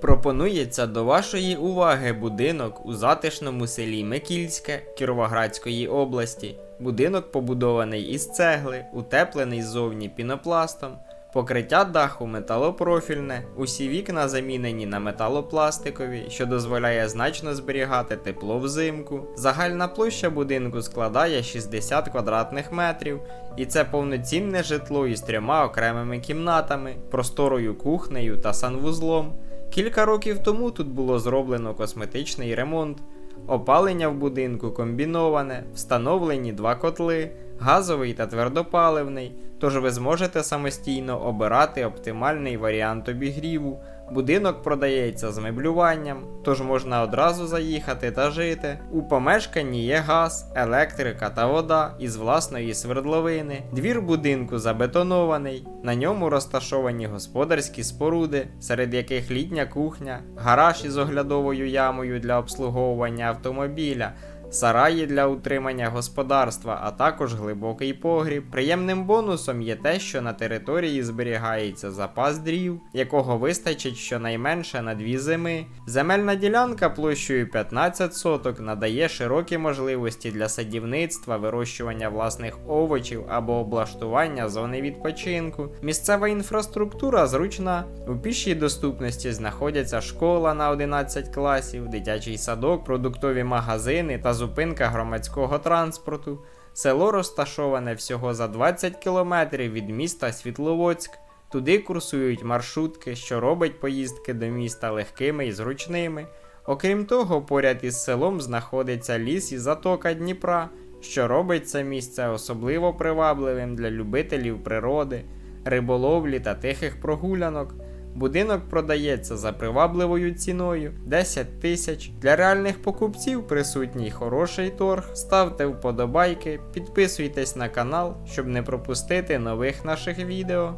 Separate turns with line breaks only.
Пропонується до вашої уваги будинок у затишному селі Микільське Кіровоградської області. Будинок побудований із цегли, утеплений ззовні пінопластом, покриття даху металопрофільне, усі вікна замінені на металопластикові, що дозволяє значно зберігати тепло взимку. Загальна площа будинку складає 60 квадратних метрів, і це повноцінне житло із трьома окремими кімнатами, просторою кухнею та санвузлом. Кілька років тому тут було зроблено косметичний ремонт. Опалення в будинку комбіноване, встановлені два котли, газовий та твердопаливний, тож ви зможете самостійно обирати оптимальний варіант обігріву. Будинок продається з меблюванням, тож можна одразу заїхати та жити. У помешканні є газ, електрика та вода із власної свердловини. Двір будинку забетонований, на ньому розташовані господарські споруди, серед яких літня кухня, гараж із оглядовою ямою для обслуговування автомобіля. Сараї для утримання господарства, а також глибокий погріб. Приємним бонусом є те, що на території зберігається запас дрів, якого вистачить щонайменше на дві зими. Земельна ділянка площею 15 соток надає широкі можливості для садівництва, вирощування власних овочів або облаштування зони відпочинку. Місцева інфраструктура зручна. У пішій доступності знаходяться школа на 11 класів, дитячий садок, продуктові магазини та зупинка громадського транспорту. Село розташоване всього за 20 кілометрів від міста Світловодськ. Туди курсують маршрутки, що робить поїздки до міста легкими і зручними. Окрім того, поряд із селом знаходиться ліс і затока Дніпра, що робить це місце особливо привабливим для любителів природи, риболовлі та тихих прогулянок. Будинок продається за привабливою ціною 10 тисяч. Для реальних покупців присутній хороший торг. Ставте вподобайки, підписуйтесь на канал, щоб не пропустити нових наших відео.